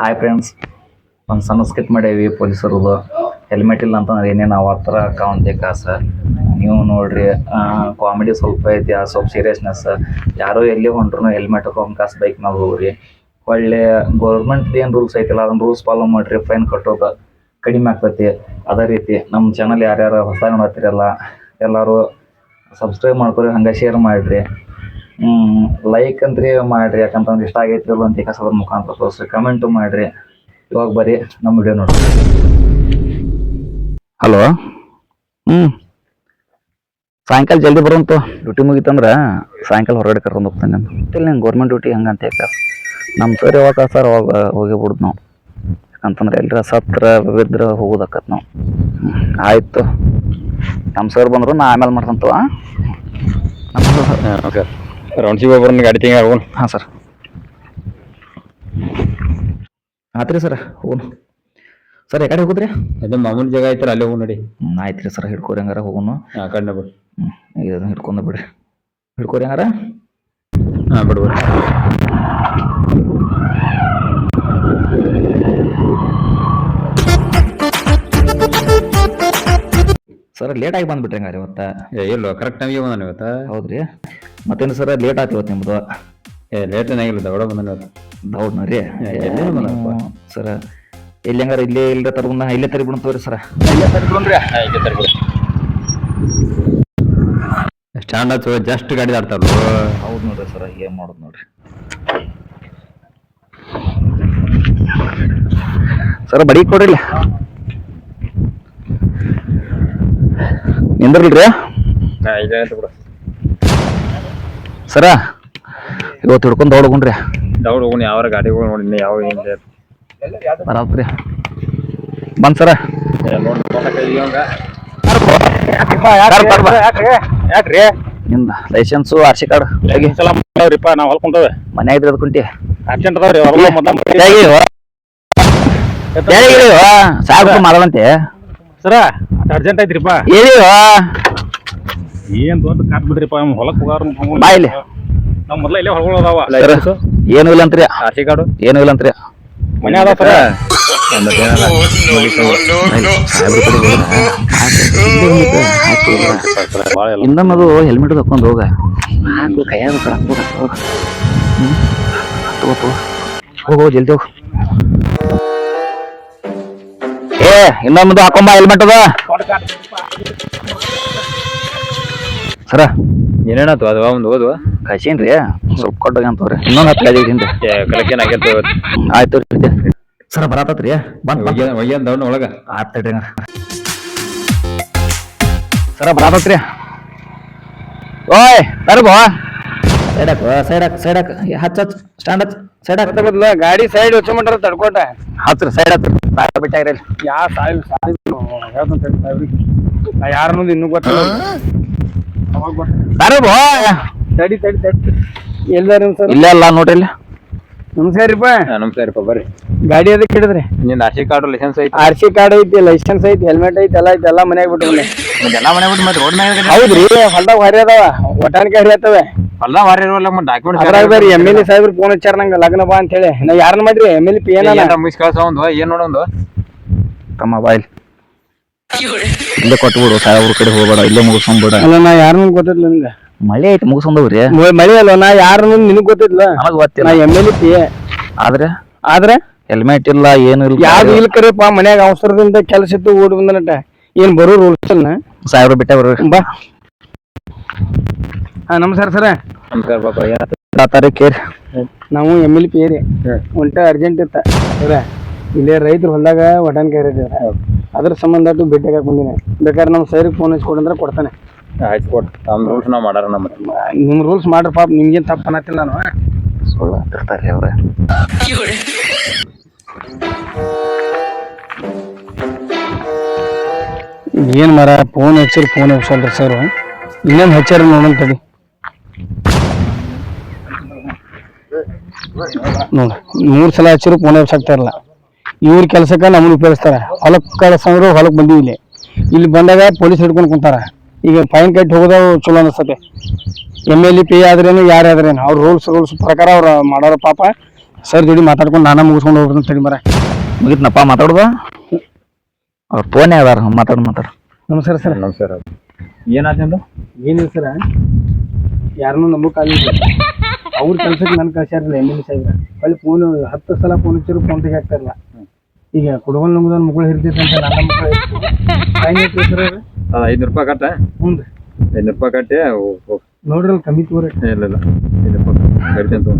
Hi friends ಒಂದು ಸಣ್ಣ skit ಮಾಡೇವಿ, ಪೊಲೀಸರದು. ಹೆಲ್ಮೆಟ್ ಇಲ್ಲ ಅಂತಂದ್ರೆ ಏನೇನು ಅವ ಥರ ಕಾಸ ನೀವು ನೋಡ್ರಿ ಕಾಮಿಡಿ ಸ್ವಲ್ಪ ಐತಿ, ಆ ಸ್ವಲ್ಪ ಸೀರಿಯಸ್ನೆಸ್ ಯಾರೋ ಎಲ್ಲಿ ಹೊಂಟ್ರು ಹೆಲ್ಮೆಟ್ ಹಾಕೊಂಡು ಕಾಸು ಬೈಕ್ ನಾವು ಹೋಗ್ರಿ. ಒಳ್ಳೆ ಗೌರ್ಮೆಂಟ್ ಏನು ರೂಲ್ಸ್ ಐತಿಲ್ಲ ಅದನ್ನ ರೂಲ್ಸ್ ಫಾಲೋ ಮಾಡ್ರಿ ಫೈನ್ ಕಟ್ಟೋದು ಕಡಿಮೆ ಆಗ್ತೈತಿ. ಅದೇ ರೀತಿ ನಮ್ಮ ಚಾನಲ್ ಯಾರ್ಯಾರು ಹೊಸ ನೋಡತ್ತಿರಲ್ಲ ಎಲ್ಲರೂ ಸಬ್ಸ್ಕ್ರೈಬ್ ಮಾಡ್ಕೊರಿ, ಹಂಗೆ ಶೇರ್ ಮಾಡಿರಿ. ಲೈಕ್ ಅಂತ್ರಿ ಮಾಡ್ರಿ ಯಾಕಂತಂದ್ರೆ ಇಷ್ಟ ಆಗೈತಿ ಇಲ್ಲ ಅಂತ ಕಸದ್ರ ಮುಖಾಂತರ ತೋರಿಸ್ರಿ. ಕಮೆಂಟು ಮಾಡ್ರಿ. ಇವಾಗ ಬರ್ರಿ ನಮ್ಮ ವಿಡಿಯೋ ನೋಡ್ರಿ. ಹಲೋ ಹ್ಞೂ ಸಾಯಂಕಾಲ ಜಲ್ದಿ ಬರುವಂತು ಡ್ಯೂಟಿ ಮುಗೀತಂದ್ರೆ ಸಾಯಂಕಾಲ ಹೊರಗಡೆ ಕರ್ಕೊಂಡು ಹೋಗ್ತಾನೆ ನಾನು ಇಲ್ಲ ನಂಗೆ ಗೌರ್ಮೆಂಟ್ ಡ್ಯೂಟಿ ಹಂಗಂತ ಯಾಕೆ ನಮ್ಮ ಸರ್ ಯಾವಾಗ ಸರ್ ಅವಾಗ ಹೋಗಿ ಬಿಡುದು ನಾವು. ಯಾಕಂತಂದ್ರೆ ಎಲ್ಲರ ಸತ್ರ ಬಿದ್ರೆ ಹೋಗೋದಕ್ಕತ್ ನಾವು. ಆಯಿತು ಆಯ್ತು. ನಮ್ಮ ಸರ್ ಬಂದ್ರು ನಾ ಆಮೇಲೆ ಮಾಡ್ತಂತವ? ಓಕೆ ರೌಂಡ್ಸಿಗೆ ಒಬ್ಬರನ್ನ ಗಾಡಿ ತಿಂಗ ಹೋಗೋಣ. ಹಾಂ ಸರ್. ಆತ್ರಿ ಸರ್ ಹೋಗೋಣ. ಸರ್ ಯಾಕಡೆ ಹೋಗುದ್ರಿ? ಅದು ಮಾಮೂಲಿ ಜಾಗ ಐತಲ್ಲ ಅಲ್ಲೇ ಹೋಗಿ ನೋಡಿ. ಹ್ಞೂ ಆಯ್ತು ರೀ ಸರ್ ಹಿಡ್ಕೋರಿ ಹಂಗಾರ ಆ ಕಡೆ ಬಿಡು ಹ್ಞೂ ಇದನ್ನ ಹಿಡ್ಕೊಂಡು ಬಿಡ್ರಿ. ಹಿಡ್ಕೋರಿ ಹಂಗಾರ. ಹಾಂ ಬಿಡು. ಸರ್ ಲೇಟಾಗಿ ಬಂದ್ಬಿಟ್ರಿ ಹಂಗಾರೆ ಇವತ್ತು? ಏ ಇಲ್ಲ ಕರೆಕ್ಟ್ ಟೈಮಿಗೆ ಬಂದಾನ ಇವತ್ತ? ಹೌದ್ರಿ. ಮತ್ತೇನು ಸರ್ ಲೇಟ್ ಆಯ್ತು ಇವತ್ತು ನಿಮ್ಮದು ಏ ಲೇಟ್ ಏನಾಗಿಲ್ಲ ದೌಡ ಬಂದಾನ ಇವತ್ತು. ಹೌದ್ನ ರೀ? ಎಲ್ಲಿಂದ ಬಂದಪ್ಪ ಸರ್ ಇಲ್ಲಿ ಹಂಗಾರ ಇಲ್ಲೇ ಇಲ್ಲೇ ತರ್ಬಂದ ಇಲ್ಲೇ ತರಿ ತೋರಿ ಸರ್. ಸ್ಟ್ಯಾಂಡ್ ಆಯ್ತು ಜಸ್ಟ್ ಗಾಡಿ ಆಡ್ತಾರ ಹೌದು ನೋಡ್ರಿ ಸರ್ ಏನು ಮಾಡೋದು ನೋಡ್ರಿ. ಸರ್ ಬಡಿ ಕೊಡ್ರಿ ನಿಂದ್ರಲ್ರಿ ಬಿಡು ಸರ ಇವತ್ತು ಹಿಡ್ಕೊಂಡು ದೌಡ್ಕೊಂಡ್ರಿ ದೌಡ್ ಯಾವ ಗಾಡಿಗಳು ನೋಡಿ ಯಾವ ಏನ್ ಬರಾತ್ರಿ ಬಂದ್ ಸರ. ಯಾಕ್ರಿ? ನಿಂದ ಲೈಸೆನ್ಸು ಆರ್ ಸಿ ಕಾರ್ಡ್ ನಾವು ಹೊಲ್ಕೊಂತವೆ. ಮನೆ ಇದ್ರಿ ಅದ್ ಕುಂಟಿ ಅರ್ಜೆಂಟ್ ಅದಾವ್ರಿ ಸಾಕು ಮಾಡದಂತೆ ಸರ ಅರ್ಜೆಂಟ್ ಐತ್ರಿಪ್ಪ. ಹೇಳಿವ ಏನ್ ದೊಡ್ಡ ಕಾಟ್ ಬಿಡ್ರಿಪ್ಪ ನಮ್ಮ ಹೊಲಕ್ ಹೋಗಾರ ಬಾ ಇಲ್ಲಿ. ನಮ್ಮ ಮೊದ್ಲ ಇಲ್ಲೇ ಹೊಲ್ಕೊಳ್ಳೋದಾವ ಏನು ಇಲ್ಲ ಅಂತ್ರಿ. ಆರ್ ಸಿ ಕಾರ್ಡು ಏನು ಇಲ್ಲ ಅಂತ್ರಿ. ಮನೆ ಅದಾವ ಸರ. ಭಾಳ ಎಲ್ಲ. ಇನ್ನೊಮ್ಮದು ಹೆಲ್ಮೆಟ್ ತಕೊಂಡು ಹೋಗ. ನಾಲ್ಕು ಕೈಯಾಗ ಕಡ ಹೋಗು ಹೋಗು ಜಲ್ದಿ ಹೋಗು. ಏ ಇನ್ನೊಮ್ಮದು ಹಾಕೊಂಬ ಹೆಲ್ಮೆಟ್ ಅದ ಸರ ಏನೇನಾತು ಅದು ಒಂದು ಓದು. ಕಸೀನ್ರಿ ಸ್ವಲ್ಪ ಕೊಟ್ಟಾಗ ಅಂತವ್ರಿ. ಇನ್ನೊಂದು ಹತ್ತು ಕೆಜಿ ಹಿಂದೆ ಕಲಕೇನ್ ಆಗೈತೆ ಆಯ್ತು ರೀ ಸರ ಬರತ್ತತ್ರಿ ಬಂದ್ ಬಂದ್. ಒಯ್ಯನ್ ದೌಡ್ ಒಳಗ. ಆತ್ ತಡ್ರಿ ಸರ ಬರತ್ತತ್ರಿ ಓಯ್ ತರ್ಬೋ ಸೈಡ್ ಹಾಕು ಸೈಡ್ ಹಚ್ಚ ಸೈಡ್ ಹಾಕ್ ಹಚ್ ಹಚ್ ಸ್ಟ್ಯಾಂಡ್ ಹಚ್ಚ ಸೈಡ್ ಹಾಕ್. ಗಾಡಿ ಸೈಡ್ ಹೊಚ್ಚ ಮಟ್ಟಾರ ತಡ್ಕೋಟ ಹತ್ರ ಸೈಡ್ ಹತ್ರ ಬಿಟ್ಟಾಗ ಬಿಟ್ಟಾಗ್ರಿ. ಯಾ ಸಾಯಿಲ್ ಸಾಯಿಲ್. ಹೇಳ್ತಂತ ನಾ ಯಾರನ್ನೋದು ಇನ್ನೂ ಗೊತ್ತಿಲ್ಲ. ಅವಾಗ ತರ್ಬೋ ತಡಿ ತಡಿ ತಡಿ. ಎಲ್ಲಾರು ಸರ್? ಇಲ್ಲೇ ನೋಡ್ರಿ ಇಲ್ಲಿ. ನಮಸ್ಕಾರ ರೀಪ್ಪ ನಮಸ್ಕಾರಪ್ಪ ಬರ್ರಿ. ಗಾಡಿ ಅದಕ್ಕೆ ಹಿಡಿದ್ರಿ? ನಿಂದ ಆರ್ ಸಿ ಕಾರ್ಡ್ ಲೈಸೆನ್ಸ್ ಐತಿ? ಆರ್ ಸಿ ಕಾರ್ಡ್ ಐತಿ ಲೈಸೆನ್ಸ್ ಐತಿ ಹೆಲ್ಮೆಟ್ ಐತಿ ಎಲ್ಲ ಐತಿ ಎಲ್ಲ ಮನ್ಯಾಗ ಬಿಟ್ಟು ಎಲ್ಲ ಬಿಟ್ಟು ಮತ್ತೆ ರೋಡ್ ಮ್ಯಾಗ ಹೌದ್ರಿ ಹೊಲ್ದಾಗ ಹರಿ ಅದಾವ ಒಟಾಣಿಕೆ ಹರಿ ಅತ್ತವೆ ಹೊಲ್ದಾಗ ವಾರ ಇರೋಲ್ಲ ಡಾಕ್ಯುಮೆಂಟ್ ಅದ್ರಾಗ ಬೇರೆ ಎಂ ಎಲ್ ಎ ಸಾಹೇಬ್ರು ಫೋನ್ ಹಚ್ಚಾರ ನಂಗೆ ಲಗ್ನ ಬಾ ಅಂತ ಹೇಳಿ. ನಾ ಯಾರನ್ನ ಮಾಡ್ರಿ ಎಂ ಎಲ್ ಪಿ ಏನ ಮಿಸ್ ಕಳ್ಸ ಒಂದು ಏನ್ ನೋಡೊಂದು ತಮ್ಮ ಬಾಯ್ಲ್ ಇಲ್ಲೇ ಕೊಟ್ಬಿಡು ಸಾಹೇಬ್ರ ಕಡೆ ಹೋಗ್ಬೇಡ ಇಲ್ಲೇ ಮುಗಿಸ್ಕೊಂಡ್ಬಿಡ ಅಲ್ಲ ನಾ ಯಾರನ್ನ ಗೊತ್ತಿಲ್ಲ ನಿಮ್ಗೆ ಮಳೆ ಐತಿ ಮುಗಿಸ್ಕೊಂಡವ್ರಿ. ಮಳೆ ಮಳಿ ಅಲ್ಲ ನಾ ಯಾರನ್ನ ನಿನಗ್ ಗೊತ್ತಿಲ್ಲ. ನನಗ್ ನಾ ಗೊತ್ತಿಲ್ಲ. ಎಂ ಎಲ್ ಪಿ ಆದ್ರೆ? ಆದ್ರೆ? ಹೆಲ್ಮೆಟ್ ಇಲ್ಲ ಏನು ಇಲ್ಲ. ಯಾವ್ದು ಇಲ್ಲ ಕರೆಯಪ್ಪ ಮನ್ಯಾಗ ಅವಸರದಿಂದ ಕೆಲಸ ಇತ್ತು ಓಡಿ ಬಂದನಟ ಏನ್ ಬರೋ ರೂಲ್ಸ್ ಅಲ್ಲ ಸಾವಿರ ಬಿಟ್ಟೆ ಬಾ. ಹಾ ನಮಸ್ಕಾರ ಸರ. ನಮಸ್ಕಾರ ಪಾಪ ತಾರೀಕು ಕೇರಿ ನಾವು ಎಂ ಎಲ್ ಪಿ ಏರಿ ಒಂಟ ಅರ್ಜೆಂಟ್ ಇತ್ತ ಸರ ಇಲ್ಲೇ ರೈತರು ಹೊಲದಾಗ ಒಟನ್ ಕೇರಿ ಅದ್ರ ಸಂಬಂಧ ಭೇಟಿಯಾಗ ಬಂದಿನಿ. ಬೇಕಾದ್ರೆ ನಮ್ಮ ಸೈರಿಗೆ ಫೋನ್ ಹಚ್ಚಿ ಅಂದ್ರೆ ಕೊಡ್ತಾನೆ. ಆಯ್ತು ಕೊಟ್ಟು ನಮ್ಮ ರೂಲ್ಸ್ ನಾವು ಮಾಡಾರ ನಮ್ಮ ನಿಮ್ಮ ರೂಲ್ಸ್ ಮಾಡ್ರಿ ಪಾಪ ನಿಮ್ಗೇನು ತಪ್ಪು ಅನ್ನತ್ತಿಲ್ಲ ನಾನು ಸುಳ್ಳು ಅಂತಿರ್ತಾರೆ ಅವ್ರೆ. ಏನು ಮರ ಫೋನ್ ಹಚ್ಚಿರಿ ಫೋನ್ ಹಚ್ಚಲ್ರಿ ಸರ್. ಇನ್ನೇನು ಹಚ್ಚಾರ ನೋಡಂತಡಿ ತಡಿ. ನೋಡಿ ಮೂರು ಸಲ ಹಚ್ಚಿರು ಫೋನ್ ಆಗ್ತಾ ಇರಲ್ಲ. ಇವ್ರ ಕೆಲಸಕ್ಕೆ ನಮ್ಮನ್ನು ಉಪಯೋಗಿಸ್ತಾರೆ. ಹೊಲಕ್ಕೆ ಕಳ್ಸಂದ್ರು ಹೊಲಕ್ಕೆ ಬಂದೀವಿ ಇಲ್ಲಿ. ಇಲ್ಲಿ ಬಂದಾಗ ಪೊಲೀಸ್ ಹಿಡ್ಕೊಂಡು ಕುಂತಾರ. ಈಗ ಫೈನ್ ಕಟ್ಟಿ ಹೋಗೋದು ಚಲೋ ಅನಿಸ್ತದೆ ಎಂ ಎಲ್ ಪಿ ಆದ್ರೇನು ಯಾರೇ ಆದ್ರೇನು ಅವ್ರ ರೂಲ್ಸ್ ರೂಲ್ಸ್ ಪ್ರಕಾರ ಅವ್ರು ಮಾಡೋರು ಪಾಪ ಸರ್ ಜೋಡಿ ಮಾತಾಡ್ಕೊಂಡು ನಾನ ಮುಗಿಸ್ಕೊಂಡು ಹೋಗ್ರಿ ತಡಿ ಮರ ಮುಗಿತ್ನಪ್ಪ ಮಾತಾಡೋದು? ಅವ್ರ ಫೋನೇ ಅದಾರ ಮಾತಾಡ್ ಮಾತಾಡು. ನಮಸ್ಕಾರ ಸರ್. ನಮಸ್ಕಾರ. ಏನಾಯ್ತು ಏನಿಲ್ಲ ಸರ್. ಯಾರನ್ನೂ ಕಾಲಿ ಅವ್ರ ಕೆಲ್ಸಕ್ಕೆ ನನ್ನ ಕಳ್ಸ್ಯಾರಲ್ಲ ಎಂ ಎಲ್ ಸಾಹೇಬ್ರ ಅಲ್ಲಿ ಫೋನ್ ಹತ್ತು ಸಲ ಫೋನ್ ಹಚ್ಚಿರು ಫೋನ್ ತೆಗಿ ಆಗ್ತಾರಲ್ಲ ಈಗ ಕುಡುಗಲ್ ನಮ್ದು ಮಗಳು ಹಿಡ್ತೈತೆ ಅಂತ ನನ್ನ ಮಗಳು ಐನೂರು ಸರ್ ರೂಪಾಯಿ ಕಟ್ಟ ಹ್ಞೂ ರೀ. ಐದ್ನೂರು ರೂಪಾಯಿ ಕಟ್ಟಿ ಹೋಗ್- ಹೋಗ್. ನೋಡ್ರಿ ಕಮ್ಮಿ ತೋರಿ ಇಲ್ಲ ಇಲ್ಲ. ಐನೂರು ರೂಪಾಯಿ ಕಟ್ತೀನಿ ತಗೋ.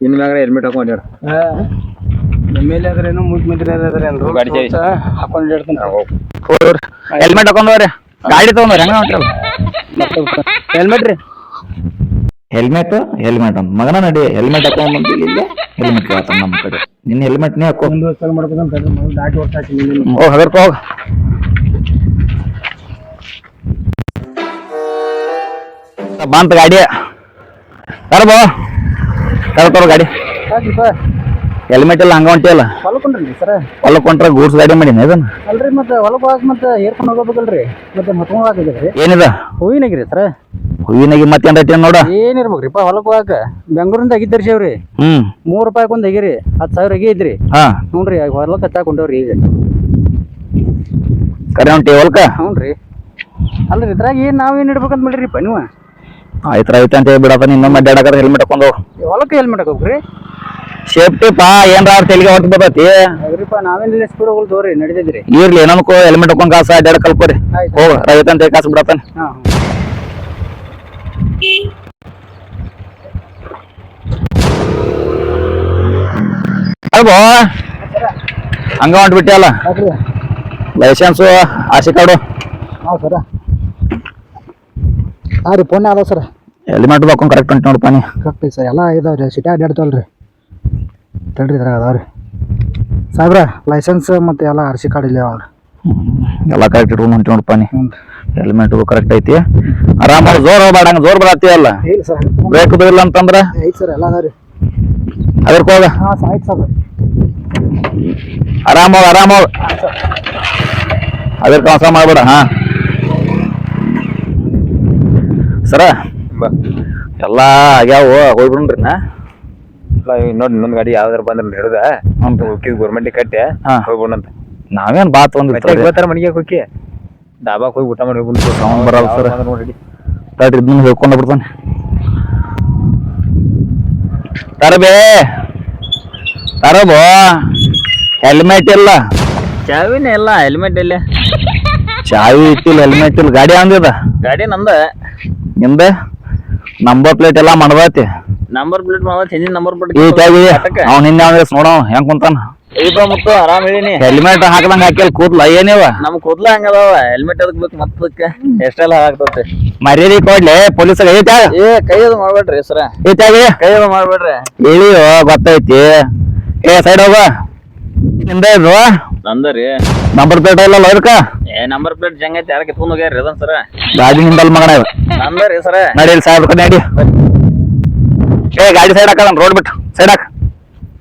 ಇನ್ನು ಮ್ಯಾಗ ಹೆಲ್ಮೆಟ್ ಹಾಕೊಂಡು ಅಡ್ಯಾಡ ಎಂ ಆದ್ರೆ ಏನು ಆದ್ರೇನು ಮುಖ್ಯಮಂತ್ರಿ ಆದ್ರೇನು ಗಾಡಿ. ಹಾಕೊಂಡು ಇಡ್ತೀನಿ ಹೆಲ್ಮೆಟ್ ಹಾಕೊಂಡವ್ರಿ ಗಾಡಿ ತಗೊಂಡ್ರೆ ಹೆಂಗ ಹೆಲ್ಮೆಟ್ ರೀ. ಹೆಲ್ಮೆಟ್ ಹೆಲ್ಮೆಟ್ ಅಂತ. ಮಗನ ನಡಿ ಹೆಲ್ಮೆಟ್ ಹಾಕೊಂಡ್ ಬಂದಿಲ್ಲ ಇಲ್ಲೇ ಹೆಲ್ಮೆಟ್ ಕೇಳ್ತಾನ ನಮ್ಮ ಕಡೆ. ನಿನ್ನ ಹೆಲ್ಮೆಟ್ ನೀ ಹಾಕೋ. ಒಂದು ವರ್ಷ ಮಾಡ್ಬೇಕಂತ ದಾಟಿ ವರ್ಷ ಹಾಕಿ ಹೋಗ್ ಹಗರ್ಕ ಹೋಗ. ಬಂತ ಗಾಡಿ. ತರಬೋ. ತರತವ್ರ ಗಾಡಿ. ಹೆಲ್ಮೆಟ್ ಎಲ್ಲ ಹಂಗ ಹೊಂಟಿಯಲ್ಲ? ಹೊಲಕೊಂಡ್ರಿ ಸರ್. ಹೊಲಕ್ ಹೊಂಟ್ರ ಗೂಡ್ಸ್ ಗಾಡಿ ಮಾಡಿ ಇದನ್ನ ಅಲ್ರಿ ಮತ್ತೆ ಹೊಲಕ್ ಹೋಗಕ್ ಮತ್ತೆ ಏರ್ಕೊಂಡು ಹೋಗ್ಬೇಕಲ್ರಿ. ಮತ್ತೆ ಮತ್ಕೊಂಡ್ ಹಾಕಿದ್ರಿ ಏನಿದ? ಹೂವಿನಾಗಿರಿ ಸರ್. ಹೂವಿನಾಗಿ ಮತ್ತೆ ರೈತಿ ನೋಡ? ಏನಿರ್ಬೇಕ್ರಿಪ್ಪ ಹೊಲಕ್ ಹೋಗಕ್ಕೆ ಬೆಂಗಳೂರಿಂದ ಆಗಿದ್ದರಿ ಹ್ಮ್. ಮೂರ್ ರೂಪಾಯಿ ಒಂದ್ ಆಗಿರಿ ಹತ್ತು ಸಾವಿರ ಆಗಿ ಹಾ. ಹ್ಞೂ ರೀ ಹೊಲಕ್ಕೆ ಹಚ್ಚಾಕೊಂಡವ್ರಿ ಈಗ. ಕರೆ ಹೊಂಟಿ ಹೊಲಕ? ಹ್ಞೂ ರೀ ಅಲ್ರಿ ಇದ್ರಾಗ ಏನು ಏನ್ ಇಡ್ಬೇಕಂತ ಮಾಡಿರಿಪ್ಪ ನೀವು? ಆಯ್ತು ಐತಂತ ಅಂತ ಹೇಳ್ಬಿಡಪ್ಪ ಇನ್ನೊಮ್ಮೆ ಅಡ್ಡಾಡಕರ ಹೆಲ್ಮೆಟ್ ಹಾಕೊಂಡು ಹೊಲಕ್ಕೆ ಹೆಲ್ಮೆಟ್ ಹೋಗ್ರಿ ಸೇಫ್ಟಿ ಪಾ ಏನ್ರ ತೆಲಿಗೆ ಹೊಟ್ಟು ಬರ್ತೈತಿ? ಹೌದ್ರಿಪ್ಪ ನಾವೇನು ಇಲ್ಲಿ ಸ್ಪೀಡ್ ಹೋಗಲ್ ತೋರಿ ನಡಿತೈತ್ರಿ. ಇರ್ಲಿ ಏನನ್ಕೋ ಹೆಲ್ಮೆಟ್ ಹಾಕೊಂಡ್ ಕಾಸ ಅಡ್ಡಾಡ ಕಲ್ಕೊರಿ ಆಯ್ತು. ಹೋಗ ರೈತ ಅಂತ ಕಾಸು ಬಿಡತ್ತಾನೆ. ಹಾಂ ಅಲ್ಬೋ ಹಂಗ ಹೊಂಟ್ಬಿಟ್ಟಿಯಲ್ಲ ಹಾಕ್ರಿ ಲೈಸೆನ್ಸು ಆಸೆ ಕಾರ್ಡು. ಹಾಂ ಸರ. ಹಾಂ ರೀ ಫೋನ್ ಅದಾವ ಸರ್. ಹೆಲ್ಮೆಟ್ ಹಾಕೊಂಡ್ ಕರೆಕ್ಟ್ ಹೊಂಟಿ ನೋಡಪ್ಪ ನೀ. ಕರೆಕ್ಟ್ ಸರ್ ಎಲ್ಲ ಇದಾವೆ ರೀ ಸಿಟಿ ಅಡ್ಡಾಡ್ತಾವಲ್ರಿ ತಡ್ರಿ ಇದ್ರಾಗ ಅದಾವ ರೀ ಸಾಹೇಬ್ರ ಲೈಸೆನ್ಸ್ ಮತ್ತು ಎಲ್ಲ ಆರ್ ಸಿ ಕಾರ್ಡ್ ಇಲ್ಲ ಅವ್ರಿ ಎಲ್ಲ ಕರೆಕ್ಟ್ ಇಟ್ಕೊಂಡು ಹೊಂಟಿ ನೋಡಪ್ಪ ನೀ. ಹೆಲ್ಮೆಟ್ ಕರೆಕ್ಟ್ ಐತಿ. ಆರಾಮಾಗಿ ಜೋರ್ ಹೋಗ್ಬೇಡ ಹಂಗ ಜೋರ್ ಬರತ್ತೀಯಲ್ಲ ಇಲ್ಲ ಸರ್. ಬ್ರೇಕ್ ಇಲ್ಲ ಅಂತಂದ್ರ? ಐತೆ ಸರ್ ಎಲ್ಲ ಅದಾವ ರೀ ಅದಕ್ಕೆ ಹೋಗ. ಹಾಂ ಸರ್ ಆಯ್ತು ಸರ್. ಆರಾಮಾಗ ಆರಾಮಾಗ. ಅದ್ರ ಕೆಲಸ ಮಾಡ್ಬೇಡ ಹಾ. ಸರ ಬಾ. ಎಲ್ಲ ಆಗ್ಯಾವ ಹೋಗ್ಬಿಡ್ರಿ ನಾ. ನೋಡಿ ಇನ್ನೊಂದು ಗಾಡಿ ಯಾವ್ದಾರ ಬಂದ್ರೆ ಹಿಡ್ದ ಗೋರ್ಮೆಂಟ್ ಕಟ್ಟೆ ಹಾ. ಅಂತ ನಾವೇನ್ ಬಾತ್ ಇವತ್ತರ ಮನೆಗೆ ಹೋಗಿ ಡಾಬಾಕ್ ಹೋಗಿ ಊಟ ಮಾಡಿ ಅವ್ನ್ ಬರಲ್ಲ sir. ನೋಡಿ ತಡ್ರಿ ಇದನ್ನ ಹೇಳ್ಕೊಂಡ ಬಿಡ್ತಾನೆ ತರಬೇ. ತರಬೋ. ಹೆಲ್ಮೆಟ್ ಇಲ್ಲ. ಚಾವಿನ ಇಲ್ಲ ಹೆಲ್ಮೆಟ್ ಇಲ್ಲ. ಚಾವಿ ಇಟ್ಟಿಲ್ಲ ಹೆಲ್ಮೆಟ್ ಇಲ್ಲ. ಗಾಡಿ ಅಂದಿದ ಗಾಡಿ ನಂದ. ನಿಂದ? ನಂಬರ್ ಪ್ಲೇಟ್ ಎಲ್ಲ ಮಾಡದೈತಿ ನಂಬರ್ ಪ್ಲೇಟ್ ಮಾವ ಹಿಂದಿನ ನಂಬರ್ ಪ್ಲೇಟ್ ಅವ್ನ ಹಿಂದೆ ಅವ್ನ ನೋಡ ಹೆಂಗ್ ಕುಂತಾನ? ಇಪ್ಪ ಮುತ್ತು ಆರಾಮ್ ಹೇಳಿನಿ ಹೆಲ್ಮೆಟ್ ಹಾಕದಂಗ ಹಾಕಿಲ್ ಕೂದ್ಲ ಏನಿವ ನಮ್ ಕೂದ್ಲ ಹಂಗದವ ಹೆಲ್ಮೆಟ್ ಅದಕ್ ಬೇಕು ಮತ್ತದಕ್ಕೆ ಎಷ್ಟೆಲ್ಲ ಆಗ್ತತೆ ಮರ್ಯಾದೆ ಕೊಡ್ಲಿ ಪೊಲೀಸ್ ತ್ಯಾಗ ಏ ಕೈ ಅದು ಮಾಡ್ಬೇಡ್ರಿ ಸರ ಐತಾಗಿ ಕೈ ಅದು ಮಾಡ್ಬೇಡ್ರಿ. ಇಳಿಯೋ ಗೊತ್ತೈತಿ. ಏ ಸೈಡ್ ಹೋಗ. ನಿಂದ ಇದು? ನಂದರಿ ನಂಬರ್ ಪ್ಲೇಟ್ ಇಲ್ಲ ಅದಕ್ಕ ಏ ನಂಬರ್ ಪ್ಲೇಟ್ ಜಂಗೈತಿ ಯಾರ ಕಿತ್ಕೊಂಡ್ ಹೋಗ್ಯಾರ ಅದನ್ ಸರ? ಗಾಡಿ ನಿಂದಲ್ ಮಗನ ನಂದರಿ ಸರ. ನಡಿ ಸಾಯ್ಬೇಕು ಸಾಹೇಬ್ರ ನಡಿ. ಏ ಗಾಡಿ ಸೈಡ್ ಹಾಕಲ್ಲ ರೋಡ್ ಬಿಟ್ಟು. ಸೈಡ್ ಹಾಕ.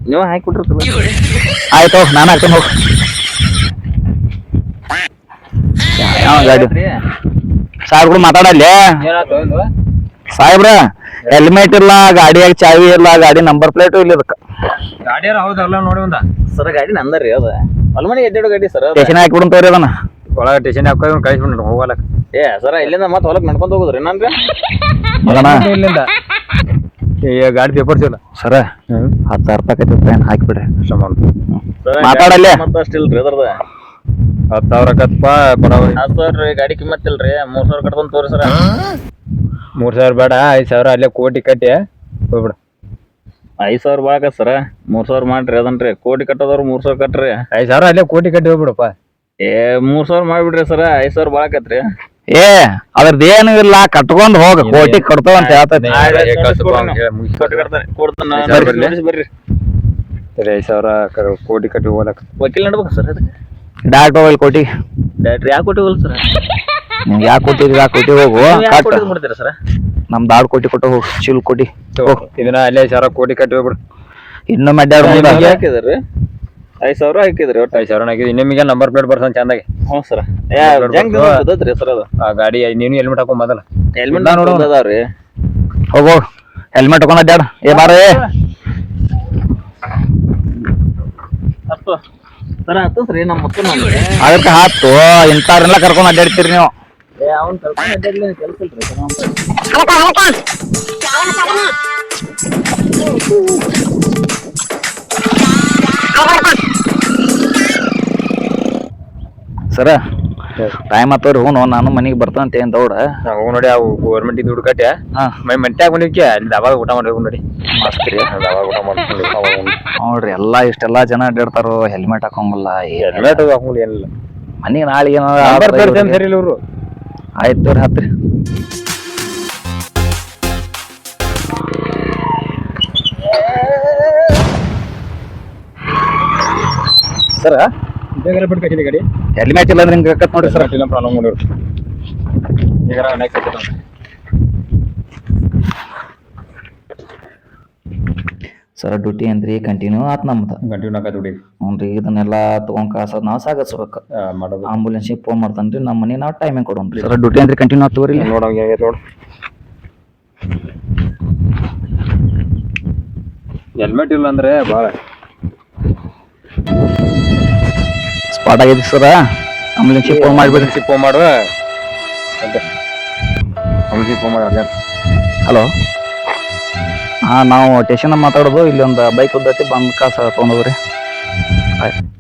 ನೀವು ಹಾಕಿ ಕೊಟ್ಟಿರ್ತೀರ ಆಯ್ತು ಹೋಗಿ ನಾನು ಹಾಕ್ತೀನಿ ಹೋಗಿ. ಯಾವ ಗಾಡಿ? ಸಾಹೇಬ್ರು ಮಾತಾಡಲ್ಲ ಸಾಹೇಬ್ರ ಹೆಲ್ಮೆಟ್ ಇಲ್ಲ ಗಾಡಿಯಾಗ ಚಾವಿ ಇಲ್ಲ ಗಾಡಿ ನಂಬರ್ ಪ್ಲೇಟು ಇಲ್ಲ ಇದಕ್ಕ. ಗಾಡಿಯಾರ ಹೌದಲ್ಲ ನೋಡಿ ಒಂದ. ಸರ ಗಾಡಿ ನಂದರಿ ಅದ. ಹೊಲ್ಮನಿ ಎಡ್ಡೆಡು ಗಾಡಿ ಸರ್ ಸ್ಟೇಷನ್ ಹಾಕಿ ತೋರಿ ಅದನ್ನ. ಒಳಗ ಸ್ಟೇಷನ್ ಹಾಕಿ ಕಳಿಸ್ಬಿಟ್ಟು ಹೋಗಲಕ್ಕ. ಏ ಸರ ಇಲ್ಲಿಂದ ಮತ್ತೆ ಹೊಲಕ್ಕೆ ನಡ್ಕೊಂಡ್ ಹೋಗುದ್ರಿ ನನ್ರಿ ಮಗನ? ಇಲ್ಲಿಂದ. ಗಾಡಿ ಪೇಪರ್ಸ್ ಇಲ್ಲ ಸರ ಹತ್ತು ಸಾವಿರ ರೂಪಾಯಿ ಕಟ್ಟಿ ಫೈನ್ ಹಾಕಿಬಿಡ್ರಿ ಮಾತಾಡಲ್ಲೇ. ಅಷ್ಟಿಲ್ರಿ ಅದ್ರದ ಹತ್ತು ಸಾವಿರ ಕತ್ತಪ್ಪ ಹತ್ತು ಸಾವಿರ ರೀ ಗಾಡಿ ಕಿಮ್ಮತ್ ಇಲ್ರಿ. ಮೂರ್ ಸಾವಿರ ಕಟ್ಕೊಂಡ್ ತೋರಿ ಸರ. ಮೂರ್ ಸಾವಿರ ಬೇಡ ಐದ್ ಸಾವಿರ ಅಲ್ಲೇ ಕೋಟಿ ಕಟ್ಟಿ ಹೋಗ್ಬಿಡ. ಐದ್ ಸಾವಿರ ಬಾಕ ಸರ. ಮೂರ್ ಸಾವಿರ ಮಾಡ್ರಿ ಅದನ್ರಿ. ಕೋಟಿ ಕಟ್ಟೋದವ್ರು ಮೂರ್ ಸಾವಿರ ಕಟ್ಟ್ರಿ ಐದ್ ಸಾವಿರ ಅಲ್ಲೇ ಕೋಟಿ ಕಟ್ಟಿ ಹೋಗ್ಬಿಡಪ್ಪ. ಏ ಮೂರ್ ಸಾವಿರ ಮಾಡ್ಬಿಡ್ರಿ ಸರ. ಐದ್ ಸಾವಿರ ಬಾಳಕತ್ರಿ ಏ ಅದ್ರದ್ದು ಏನು ಇಲ್ಲ ಕಟ್ಕೊಂಡ್ ಹೋಗ ಕೋಟಿ ಕೊಡ್ತಾವ ಅಂತ ಹೇಳ್ತೈತಿ ಐದ್ ಸಾವಿರ ಕೋಟಿ ಕಟ್ಟಿ ಹೋಗ್ಲಕ್. ವಕೀಲ್ ನಡ್ಬೇಕು ಸರ್ ಅದಕ್ಕೆ. ಡೈರೆಕ್ಟ್ ಹೋಗಿ ಕೋಟಿ. ಡೈರೆಕ್ಟ್ ಯಾಕೆ ಕೊಟ್ಟಿವಲ್ಲ ಸರ್? ನಿಮ್ಗೆ ಯಾಕೆ ಕೊಟ್ಟಿದ್ರಿ ಯಾಕೆ ಕೋಟಿ ಹೋಗು. ಕಟ್. ಮಾಡ್ತೀರಾ ಸರ್? ನಮ್ ದಾಡ್ ಕೋಟಿ ಕೊಟ್ಟು ಹೋಗು ಚಿಲ್ ಕೋಟಿ. ಹೋಗ್. ಇದನ್ನ ಅಲ್ಲೇ ಐದು ಸಾವಿರ ಕೋಟಿ ಕಟ್ಟಿ ಹೋಗ್ಬಿಡು. ಇನ್ನೊಮ್ಮೆ ಅಡ್ಡಾಡ್ ಮುಂದ. ಹಾಕಿದ್ರಿ ಐದ್ ಸಾವಿರ ಹಾಕಿದ್ರಿ ಒಟ್ಟು? ಐದು ಸಾವಿರ ಹಾಕಿದ್ರಿ ನಿಮಗೆ ನಂಬರ್ ಪ್ಲೇಟ್ ಬರ್ತಾನೆ ಚಂದಾಗಿ. ಹ್ಞೂ ಸರ್. ಜಂಗ್ ಗೊತ್ತೈತ್ರಿ ಸರ್ ಅದು? ಆ ಗಾಡಿ ನೀನು ಹೆಲ್ಮೆಟ್ ಹಾಕೊಂಡ್ ಮೊದಲ ಹೆಲ್ಮೆಟ್ ನೋಡು. ಅದಾವ್ರಿ ಹೋಗೋ. ಹೆಲ್ಮೆಟ್ ಹಾಕೊಂಡು ಅಡ್ಡಾಡ ಏ ಬಾರ ಸರ ಹತ್ತಸ್ರಿ ನಮ್ಮ ಮುತ್ತು ಅದಕ್ಕೆ ಹಾತು ಇಂಥವ್ರೆಲ್ಲ ಕರ್ಕೊಂಡು ಅಡ್ಡಾಡ್ತೀರಿ ನೀವು. ಅವ್ನ ಕರ್ಕೊಂಡು ಅಡ್ಡಾಡ್ಲಿ ಕೆಲಸ ಇಲ್ರಿ ಸರ್ ಟೈಮ್ ಆತವ್ರಿ ಹ್ಞೂ ನಾನು ಮನೆಗೆ ಬರ್ತಾನಂತ ಏನು ದೌಡ? ಅವು ನೋಡಿ ಅವು ಗೌರ್ಮೆಂಟ್ ದುಡ್ಡು ಕಟ್ಟೆ ಹಾಂ. ಮೈ ಮಂಟ್ಯಾಗ ಅಲ್ಲಿ ದಾಬಾಗ ಊಟ ಮಾಡಿ ನೋಡಿ. ಮಸ್ತ್ ರೀ ದಾಬಾಗ ಊಟ ಮಾಡ್ಕೊಂಡು ನೋಡ್ರಿ ಎಲ್ಲ ಇಷ್ಟೆಲ್ಲ ಜನ ಅಡ್ಡಾಡ್ತಾರೋ ಹೆಲ್ಮೆಟ್ ಹಾಕೊಂಗಿಲ್ಲ ಹೆಲ್ಮೆಟ್ ಹಾಕೊಂಗಿಲ್ಲ ಏನಿಲ್ಲ ಮನೆಗೆ ನಾಳೆ ಏನಾರ ಸರಿ ಇಲ್ಲ ಆಯ್ತು ತೋರಿ ಹತ್ರಿ. ಸರ ಬೇಗ ಬಿಟ್ಟು ಕಟ್ಟಿದೆ ಗಾಡಿ. ಹೆಲ್ಮೆಟ್ ಇಲ್ಲ ಅಂದ್ರೆ ಹಿಂಗೆ ಕತ್ ನೋಡ್ರಿ ಸರ್. ಇಲ್ಲ ಪ್ರಾಬ್ಲಮ್ ಮಾಡಿವ್ರು ಈಗ ನೆಕ್ ಸರ್ ಡ್ಯೂಟಿ ಅಂದ್ರಿ ಕಂಟಿನ್ಯೂ ಆತ್ ನಮ್ದು. ಕಂಟಿನ್ಯೂ ಆಗ ದುಡಿ ಹ್ಞೂ ಇದನ್ನೆಲ್ಲ ತೊಗೊಂಡ್ ಕಾಸ ನಾವು ಸಾಗಿಸ್ಬೇಕು. ಮಾಡೋದು. ಆಂಬುಲೆನ್ಸಿಗೆ ಫೋನ್ ಮಾಡ್ತಾನ್ರಿ ನಮ್ಮ ಮನೆ ನಾವು ಟೈಮಿಂಗ್ ಕೊಡೋನ್ರಿ ಸರ್ ಡ್ಯೂಟಿ ಅಂದ್ರೆ ಕಂಟಿನ್ಯೂ ಆಗ್ತವ್ರಿ ನೋಡೋಂಗೆ ನೋಡು ಹೆಲ್ಮೆಟ್ ಇಲ್ಲ ಅಂದ್ರೆ ಭಾಳ ಸ್ಪಾಟ್ ಆಗಿದೆ ಸರ ಆಂಬುಲೆನ್ಸಿಗೆ ಫೋನ್ ಮಾಡಿಬಿಡ್ರಿ. ಫೋನ್ ಮಾಡು. ಅಂತ ಫೋನ್ ಮಾಡಿ ಅರ್ಜೆಂಟ್ ಹಲೋ? ಹಾಂ ನಾವು ಟೇಷನ್ ಮಾತಾಡೋದು ಇಲ್ಲಿ ಒಂದು ಬೈಕ್ ಉದ್ದತಿ ಬಂದು ಕಾಸು ತೊಗೊಂಡೋಗ್ರಿ ಆಯ್ತು.